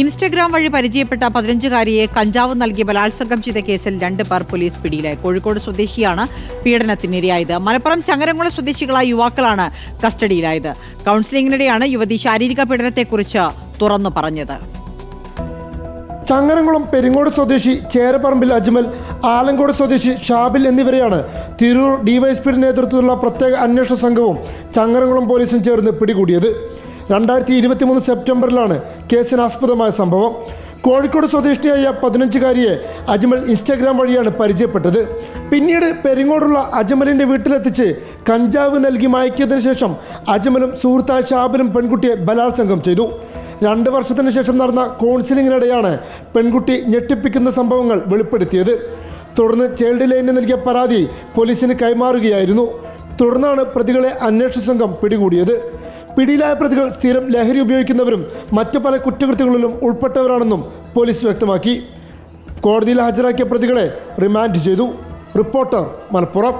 Instagram വഴി പരിചയപ്പെട്ട പതിനഞ്ചുകാരിയെ കഞ്ചാവ് നൽകി ബലാത്സംഗം ചെയ്ത കേസിൽ രണ്ട് പേർ പോലീസ് പിടിയിലായി. കോഴിക്കോട് സ്വദേശിയാണ് പീഡനത്തിനിരയായത്. മലപ്പുറം ചങ്ങരംകുളം സ്വദേശികളായ യുവാക്കളാണ് കസ്റ്റഡിയിലായത്. കൗൺസിലിംഗിനിടെയാണ് യുവതി ശാരീരിക പീഡനത്തെക്കുറിച്ച് തുറന്നു പറഞ്ഞത്. ചങ്ങരംകുളം പെരിങ്ങോട് സ്വദേശി ചേരപ്പറമ്പിൽ അജ്മൽ ആലങ്കോട് സ്വദേശി ഷാബിൽ എന്നിവരെയാണ് തിരൂർ ഡിവൈഎസ്പിയുടെ നേതൃത്വത്തിലുള്ള പ്രത്യേക അന്വേഷണ സംഘവും ചങ്ങരംകുളം പോലീസും ചേർന്ന് പിടികൂടിയത്. രണ്ടായിരത്തി ഇരുപത്തി മൂന്ന് സെപ്റ്റംബറിലാണ് കേസിനാസ്പദമായ സംഭവം. കോഴിക്കോട് സ്വദേശിയായ പതിനഞ്ചുകാരിയെ അജ്മൽ ഇൻസ്റ്റാഗ്രാം വഴിയാണ് പരിചയപ്പെട്ടത്. പിന്നീട് പെരിങ്ങോടുള്ള അജ്മലിന്റെ വീട്ടിലെത്തിച്ച് കഞ്ചാവ് നൽകി മയക്കിയതിനു ശേഷം അജ്മലും സുഹൃത്തായ ഷാബിലും പെൺകുട്ടിയെ ബലാത്സംഗം ചെയ്തു. രണ്ട് വർഷത്തിന് ശേഷം നടന്ന കൗൺസിലിംഗിനിടെയാണ് പെൺകുട്ടി ഞെട്ടിപ്പിക്കുന്ന സംഭവങ്ങൾ വെളിപ്പെടുത്തിയത്. തുടർന്ന് ചൈൽഡ് ലൈനിന് നൽകിയ പരാതി പോലീസിന് കൈമാറുകയായിരുന്നു. തുടർന്നാണ് പ്രതികളെ അന്വേഷണ സംഘം പിടികൂടിയത്. പിടിയിലായ പ്രതികൾ സ്ഥിരം ലഹരി ഉപയോഗിക്കുന്നവരും മറ്റു പല കുറ്റകൃത്യങ്ങളിലും ഉൾപ്പെട്ടവരാണെന്നും പോലീസ് വ്യക്തമാക്കി. കോടതിയിൽ ഹാജരാക്കിയ പ്രതികളെ റിമാൻഡ് ചെയ്തു. റിപ്പോർട്ടർ മലപ്പുറം.